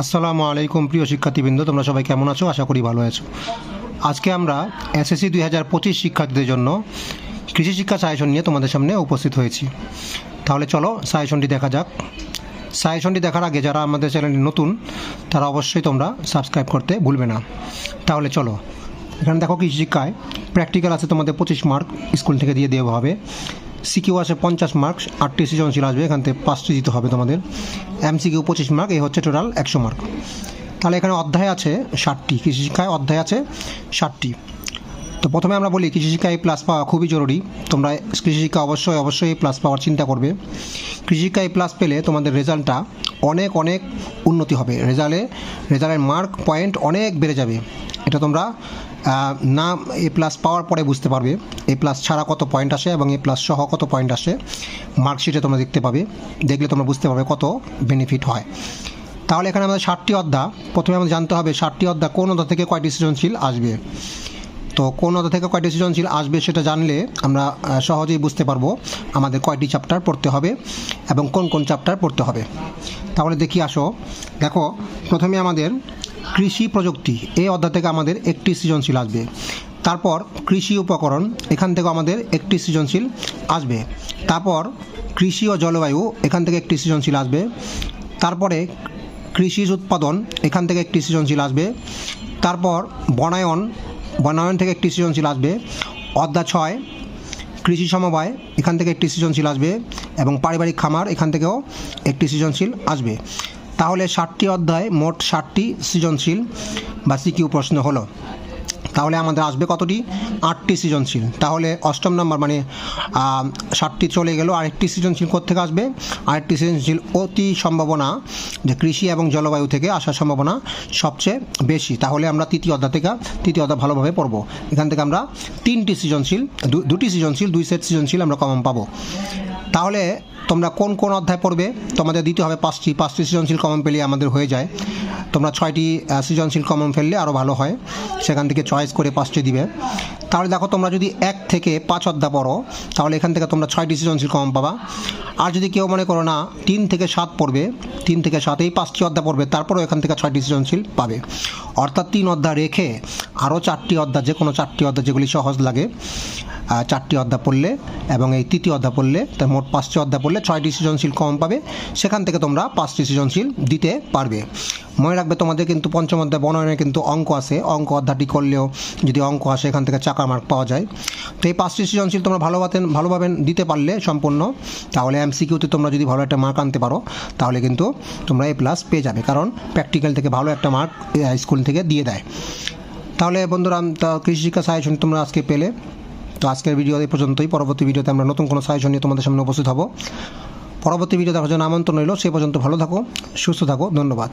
আসসালামু আলাইকুম প্রিয় শিক্ষার্থীবৃন্দ, তোমরা সবাই কেমন আছো? আশা করি ভালো আছো। আজকে আমরা এসএসসি দুই হাজার পঁচিশ শিক্ষার্থীদের জন্য কৃষি শিক্ষা সাজেশন নিয়ে তোমাদের সামনে উপস্থিত হয়েছি। তাহলে চলো সাজেশনটি দেখা যাক। সাজেশনটি দেখার আগে যারা আমাদের চ্যানেলটি নতুন, তারা অবশ্যই তোমরা সাবস্ক্রাইব করতে ভুলবে না। তাহলে চলো, এখানে দেখো কৃষি শিক্ষায় প্র্যাকটিক্যাল আছে তোমাদের পঁচিশ মার্ক স্কুল থেকে দিয়ে দেওয়া হবে। সিকিউ আছে পঞ্চাশ মার্কস, আটটি সৃজনশীল আসবে, এখান থেকে পাঁচটি দিতে হবে তোমাদের। এমসিকিউ পঁচিশ মার্ক এই হচ্ছে টোটাল একশো মার্ক। তাহলে এখানে অধ্যায় আছে ষাটটি, কৃষি শিক্ষায় অধ্যায় আছে ষাটটি। তো প্রথমে আমরা বলি কৃষি শিক্ষায় প্লাস পাওয়া খুবই জরুরি। তোমরা কৃষি শিক্ষা অবশ্যই অবশ্যই প্লাস পাওয়ার চিন্তা করবে। কৃষি শিক্ষায় প্লাস পেলে তোমাদের রেজাল্টটা অনেক অনেক উন্নতি হবে। রেজাল্টে রেজাল্টের মার্ক পয়েন্ট অনেক বেড়ে যাবে। এটা তোমরা না এ প্লাস পাওয়ার পরে বুঝতে পারবে। এ প্লাস ছাড়া কত পয়েন্ট আসে এবং এ প্লাস সহ কত পয়েন্ট আসে মার্কশিটে তোমরা দেখতে পাবে। দেখলে তোমরা বুঝতে পারবে কত বেনিফিট হয়। তাহলে এখানে আমাদের ষাটটি অধ্যা প্রথমে আমাদের জানতে হবে ষাটটি অধ্যা কোন অধ্যা থেকে কয়টি সৃজনশীল আসবে। তো কোন অধ্যা থেকে কয়টি সৃজনশীল আসবে সেটা জানলে আমরা সহজেই বুঝতে পারব আমাদের কয়টি চ্যাপ্টার পড়তে হবে এবং কোন কোন চ্যাপ্টার পড়তে হবে। তাহলে দেখি আসো। দেখো, প্রথমে আমাদের কৃষি প্রযুক্তি এই অধ্যায় থেকে আমাদের একটি সৃজনশীল আসবে। তারপর কৃষি উপকরণ, এখান থেকে আমাদের একটি সৃজনশীল আসবে। তারপর কৃষি ও জলবায়ু, এখান থেকে একটি সৃজনশীল আসবে। তারপরে কৃষিজ উৎপাদন, এখান থেকে একটি সৃজনশীল আসবে। তারপর বনায়ন বনায়ন থেকে একটি সৃজনশীল আসবে। অধ্যা ছয়, কৃষি সমবায়, এখান থেকে একটি সৃজনশীল আসবে। এবং পারিবারিক খামার, এখান থেকেও একটি সৃজনশীল আসবে। তাহলে ষাটটি অধ্যায়, মোট ষাটটি সৃজনশীল বা সিকিউ প্রশ্ন হলো। তাহলে আমাদের আসবে কতটি? আটটি সৃজনশীল। তাহলে অষ্টম নম্বর মানে ষাটটি চলে গেল। আরেকটি সৃজনশীল থেকে আসবে? আরেকটি সৃজনশীল অতি সম্ভাবনা যে কৃষি এবং জলবায়ু থেকে আসার সম্ভাবনা সবচেয়ে বেশি। তাহলে আমরা তৃতীয় অধ্যায় থেকে তৃতীয় অধ্যায় ভালোভাবে পড়ব। এখান থেকে আমরা তিনটি সৃজনশীল দুটি সৃজনশীল, দুই সেট সৃজনশীল আমরা কমন পাবো। তাহলে তোমরা কোন কোন অধ্যায় পড়বে? তোমাদের দিতে হবে পাঁচটি। পাঁচটি সৃজনশীল কমন পেলে আমাদের হয়ে যায়। তোমরা ছয়টি সৃজনশীল কমন ফেললে আরও ভালো হয়। সেখান থেকে চয়েস করে পাঁচটি দিবে। তাহলে দেখো তোমরা যদি এক থেকে পাঁচ অধ্যায় পড়ো, তাহলে এখান থেকে তোমরা ছয়টি সৃজনশীল কম পাবা। আর যদি কেউ মনে করো না, তিন থেকে সাত পড়বে, তিন থেকে সাত এই পাঁচটি অধ্যা পড়বে, তারপরেও এখান থেকে ছয়টি সৃজনশীল পাবে। অর্থাৎ তিন অধ্যায় রেখে আরও চারটি অধ্যায় যে কোনো চারটি অধ্যায় যেগুলি সহজ লাগে চারটি অধ্যায় পড়লে এবং এই তৃতীয় অধ্যায় পড়লে, তার মোট পাঁচটি অধ্যা পড়লে ছয়টি সৃজনশীল কম পাবে। সেখান থেকে তোমরা পাঁচটি সৃজনশীল দিতে পারবে। মনে রাখবে তোমাদের কিন্তু পঞ্চম অধ্যায় বনয়নে কিন্তু অঙ্ক আছে। অঙ্ক অধ্যায়টি করলেও যদি অঙ্ক আসে, এখান থেকে চাকা মার্ক পাওয়া যায়। তো এই পাঁচটি সৃজনশীল তোমরা ভালোভাবে ভালোভাবে দিতে পারলে সম্পূর্ণ। তাহলে এমসিকিউতে তোমরা যদি ভালো একটা মার্ক আনতে পারো, তাহলে কিন্তু তোমরা এ প্লাস পেয়ে যাবে। কারণ প্র্যাকটিক্যাল থেকে ভালো একটা মার্ক স্কুল থেকে দিয়ে দেয়। তাহলে বন্ধুরা, তা কৃষি শিক্ষা সাজেশন তোমরা আজকে পেলে। তো আজকের ভিডিও এই পর্যন্তই। পরবর্তী ভিডিওতে আমরা নতুন কোনো সাজেশন নিয়ে তোমাদের সামনে উপস্থিত হব। পরবর্তী ভিডিও দেখার জন্য আমন্ত্রণ রইল। সে পর্যন্ত ভালো থাকো, সুস্থ থাকো, ধন্যবাদ।